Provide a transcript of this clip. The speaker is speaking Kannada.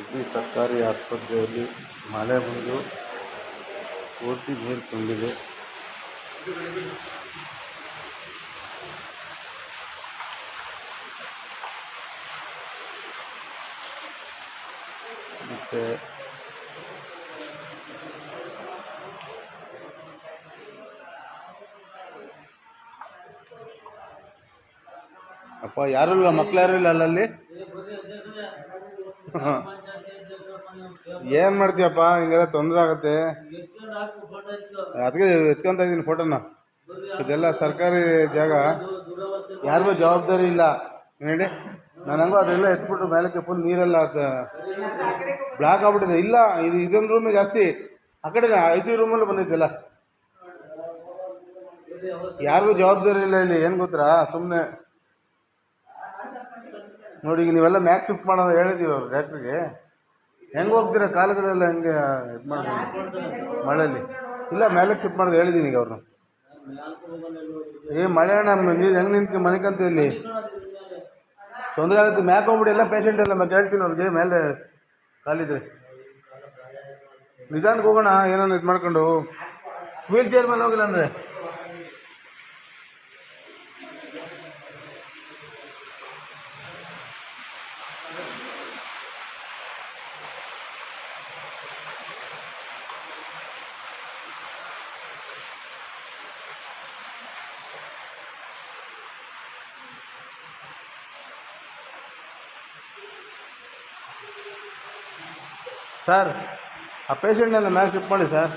ಇಡೀ ಸರ್ಕಾರಿ ಆಸ್ಪತ್ರೆಯಲ್ಲಿ ಮಳೆ ಬಂದು ಪೂರ್ತಿ ನೀರು ತುಂಬಿದೆ. ಮತ್ತು ಅಪ್ಪ, ಯಾರು ಮಕ್ಳು ಯಾರು ಇಲ್ಲ ಅಲ್ಲಲ್ಲಿ? ಏನು ಮಾಡ್ತೀಯಪ್ಪ? ಹಿಂಗೆಲ್ಲ ತೊಂದರೆ ಆಗುತ್ತೆ. ಅದಕ್ಕೆ ಎತ್ಕೊಂತ ಇದ್ದೀನಿ ಫೋಟೋನ ಇದೆಲ್ಲ ಸರ್ಕಾರಿ ಜಾಗ. ಯಾರಿಗೂ ಜವಾಬ್ದಾರಿ ಇಲ್ಲ. ಹೇಳಿ. ನಾನು ಹಂಗೂ ಅದೆಲ್ಲ ಎತ್ಬಿಟ್ಟು ಮೇಲಕ್ಕೆ ಫುಲ್ ನೀರೆಲ್ಲ ಬ್ಲಾಕ್ ಆಗ್ಬಿಟ್ಟಿದೆ. ಇಲ್ಲ, ಇದು ಇದೊಂದು ರೂಮೇ ಜಾಸ್ತಿ. ಆ ಕಡೆ ಐ ಸಿ ರೂಮಲ್ಲೂ ಬಂದಿದ್ದೆಲ್ಲ. ಯಾರಿಗೂ ಜವಾಬ್ದಾರಿ ಇಲ್ಲ ಇಲ್ಲಿ, ಏನು ಗೊತ್ತಾ? ಸುಮ್ಮನೆ ನೋಡಿ, ಈಗ ನೀವೆಲ್ಲ ಮ್ಯಾಕ್ ಶಿಫ್ಟ್ ಮಾಡೋದು ಹೇಳಿದ್ದೀವಿ ಅವ್ರು ಡಾಕ್ಟ್ರಿಗೆ ಹೆಂಗೆ ಹೋಗ್ತೀರಾ? ಕಾಲುಗಳೆಲ್ಲ ಹೆಂಗೆ ಇದು ಮಾಡ್ಬೋದು? ಮಳೆಯಲ್ಲಿ? ಇಲ್ಲ ಮೇಲಕ್ಕೆ ಶಿಫ್ಟ್ ಮಾಡೋದು ಹೇಳಿದ್ದೀನಿ ಈಗ ಅವ್ರನ್ನ ಏ, ಮಳೆ ಅಣ್ಣ ನೀರು ಹೆಂಗೆ ನಿಂತು ಮನೆಕಂತ ಇಲ್ಲಿ ತೊಂದರೆ ಆಗುತ್ತೆ. ಮ್ಯಾಕ್ ಹೋಗ್ಬಿಡಿ, ಎಲ್ಲ ಪೇಷಂಟ್ ಎಲ್ಲ ಮತ್ತೆ ಹೇಳ್ತೀನಿ ಅವ್ರಿಗೆ. ಮೇಲೆ ಕಾಲಿದ್ರೆ. ನಿಧಾನಕ್ಕೆ ಹೋಗೋಣ ಏನೋ ಇದು ಮಾಡ್ಕೊಂಡು. ವೀಲ್ ಚೇರ್ ಮೇಲೆ ಹೋಗಿಲ್ಲ ಅಂದರೆ? ಸರ್ ಆ ಪೇಷಂಟ್ನೆಲ್ಲ ಮ್ಯಾಲೆ ಶಿಫ್ಟ್ ಮಾಡಿ ಸರ್